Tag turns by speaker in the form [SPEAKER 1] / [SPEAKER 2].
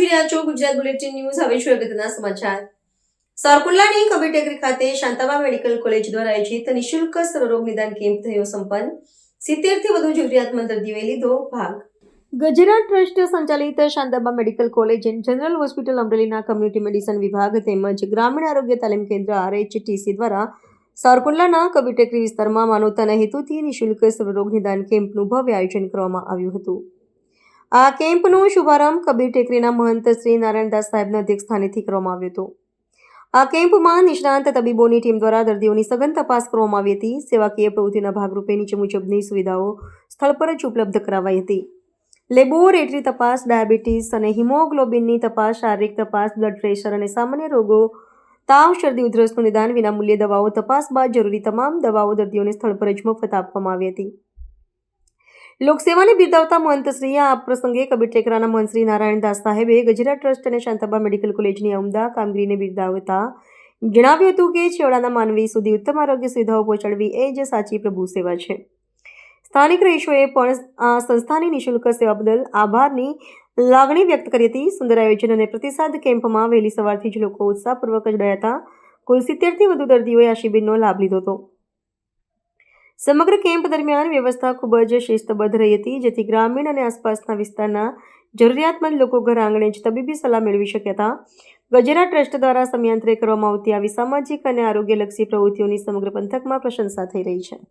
[SPEAKER 1] રહ્યા છો Gujarat bulletin news. હવે છું અગત્યના સમાચાર. સારકુલ્લાની કબીર ટેકરી ખાતે શાંતાબા મેડિકલ કોલેજ દ્વારા આયોજિત નિઃશુલ્ક સર્વરોગ નિદાન કેમ્પ થયો સંપન્ન. સિત્તેરથી વધુ જરૂરિયાતમંદ દર્દીઓએ લીધો ભાગ. ગજરા ટ્રસ્ટ સંચાલિત Shantaba medical college and general hospital અમરેલીના કમ્યુનિટી મેડિસિન વિભાગ તેમજ ગ્રામીણ આરોગ્ય તાલીમ કેન્દ્ર આરએચટીસી દ્વારા સારકુંડલાના કબીટેકરી વિસ્તારમાં માનવતાના હેતુથી નિઃશુલ્ક સર્વરોગ નિદાન કેમ્પનું ભવ્ય આયોજન કરવામાં આવ્યું હતું. આ કેમ્પનો શુભારંભ કબીર ટેકરીના મહંત શ્રી નારાયણદાસ સાહેબના અધ્યક્ષસ્થાનેથી કરવામાં આવ્યો હતો. આ કેમ્પમાં નિષ્ણાંત તબીબોની ટીમ દ્વારા દર્દીઓની સઘન તપાસ કરવામાં આવી હતી. સેવાકીય પ્રવૃત્તિના ભાગરૂપે નીચે મુજબની સુવિધાઓ સ્થળ પર જ ઉપલબ્ધ કરાવાઈ હતી. લેબોરેટરી તપાસ, ડાયાબિટીસ અને હિમોગ્લોબિનની તપાસ, શારીરિક તપાસ, બ્લડ પ્રેશર અને સામાન્ય રોગો, તાવ, શરદી, ઉધરસનું નિદાન વિનામૂલ્યે દવાઓ તપાસ બાદ જરૂરી તમામ દવાઓ દર્દીઓને સ્થળ પર જ મફત આપવામાં આવી હતી. લોકસેવાને બિરદાવતા મહંતશ્રીએ આ પ્રસંગે કબીર ટેકરાના મહંત શ્રી નારાયણદાસ સાહેબે ગજરા ટ્રસ્ટ અને શાંતાબા મેડિકલ કોલેજની ઉમદા કામગીરીને બિરદાવતા જણાવ્યું હતું કે છેવાડાના માનવી સુધી ઉત્તમ આરોગ્ય સુવિધાઓ પહોંચાડવી એ જ સાચી પ્રભુ સેવા છે. સ્થાનિક રહીશોએ પણ આ સંસ્થાની નિઃશુલ્ક સેવા બદલ આભારની લાગણી વ્યક્ત કરી હતી. સુંદર આયોજન અને પ્રતિસાદ કેમ્પમાં વહેલી સવારથી જ લોકો ઉત્સાહપૂર્વક જોડાયા હતા. કુલ સિત્તેરથી વધુ દર્દીઓએ આ શિબિરનો લાભ લીધો હતો. સમગ્ર કેમ્પ દરમિયાન વ્યવસ્થા ખૂબ જ શિસ્તબદ્ધ રહી હતી, જેથી ગ્રામીણ અને આસપાસના વિસ્તારના જરૂરિયાતમંદ લોકો ઘર આંગણે જ તબીબી સલાહ મેળવી શક્યા હતા. ગજેરા ટ્રસ્ટ દ્વારા સમયાંતરે કરવામાં આવતી આવી સામાજિક અને આરોગ્યલક્ષી પ્રવૃત્તિઓની સમગ્ર પંથકમાં પ્રશંસા થઈ રહી છે.